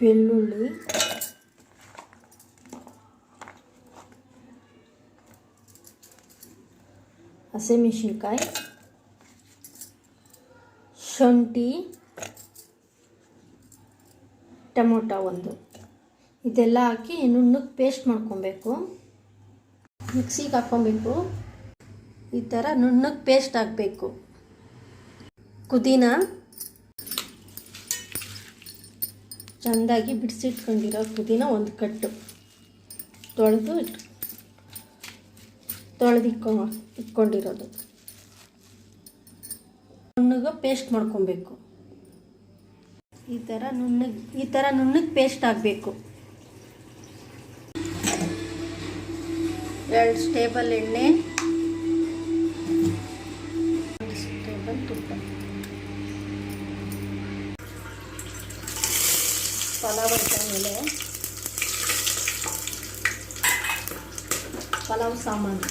ಬೆಳ್ಳುಳ್ಳಿ. ಹಸಿಮೆಣಸಿನ್ಕಾಯಿ. ಶುಂಠಿ. ಟೊಮೊಟೊ ಒಂದು. ಇದೆಲ್ಲ ಹಾಕಿ ನುಣ್ಣಗೆ ಪೇಸ್ಟ್ ಮಾಡ್ಕೊಬೇಕು. ಮಿಕ್ಸಿಗೆ ಹಾಕ್ಕೊಬೇಕು. ಈ ಥರ ನುಣ್ಣಗೆ ಪೇಸ್ಟ್ ಹಾಕಬೇಕು ಪುದೀನ. ಚೆಂದಾಗಿ ಬಿಡಿಸಿಟ್ಕೊಂಡಿರೋ ಪುದೀನ ಒಂದು ಕಟ್ಟು. ತೊಳೆದು ಇಟ್ ತೊಳೆದಿಕ್ಕೊ ಇಟ್ಕೊಂಡಿರೋದು. ನುಣ್ಣಗೆ ಪೇಸ್ಟ್ ಮಾಡ್ಕೊಬೇಕು. ಈ ಥರ ನುಣ್ಣಗೆ, ಈ ಥರ ನುಣ್ಣಗೆ ಪೇಸ್ಟ್ ಆಗಬೇಕು. ಎರಡು ಸ್ಟೇಬಲ್ ಎಣ್ಣೆ ಪಲಾವ್ ಐಟಮ್ ಮೇಲೆ ಪಲಾವ್ ಸಾಮಾನು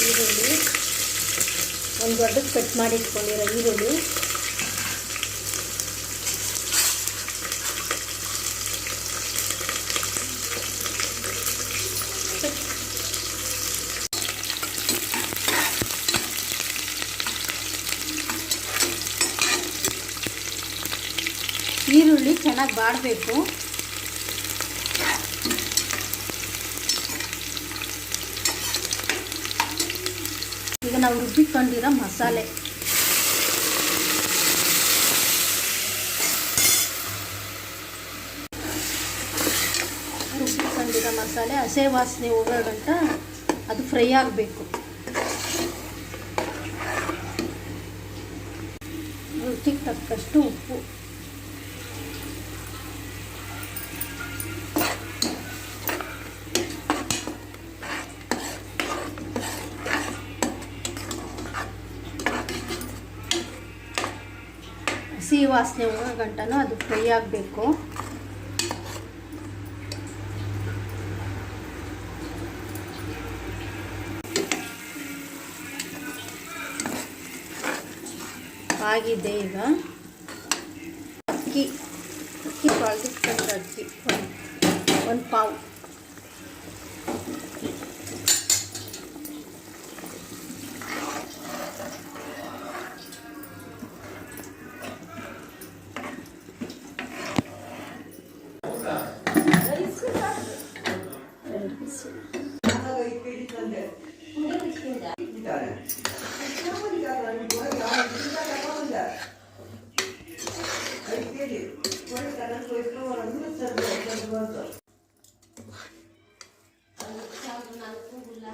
ಈರುಳ್ಳಿ ಒಂದು ದೊಡ್ಡದು ಕಟ್ ಮಾಡಿ ಇಟ್ಕೊಂಡಿರೋ ಈರುಳ್ಳಿ ಈರುಳ್ಳಿ ಚೆನ್ನಾಗಿ ಬಾಡಬೇಕು ಈಗ ನಾವು ರುಬ್ಬಿಕೊಂಡಿರೋ ಮಸಾಲೆ. ರುಬ್ಬಿಕೊಂಡಿರೋ ಮಸಾಲೆ, ಹಸೆ ವಾಸನೆ ಹೋಗೋ ಗಂಟ ಅದು ಫ್ರೈ ಆಗಬೇಕು. ರುಚಿಗೆ ತಕ್ಕಷ್ಟು ಉಪ್ಪು. ಹಸಿ ವಾಸನೆ ಗಂಟನೂ ಅದು ಫ್ರೈ ಆಗಬೇಕು. ಆಗಿದೆ ಈಗ. ಅಕ್ಕಿ ಅಕ್ಕಿ ತೊಳೆದಿಟ್ಕೊಂಡು ಅಕ್ಕಿ. ಒಂದು ಪಾವು.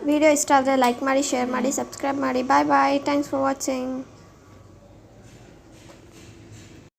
ವಿಡಿಯೋ ಇಷ್ಟ ಆದರೆ ಲೈಕ್ ಮಾಡಿ ಶೇರ್ ಮಾಡಿ ಸಬ್ಸ್ಕ್ರೈಬ್ ಮಾಡಿ. Bye bye thanks for watching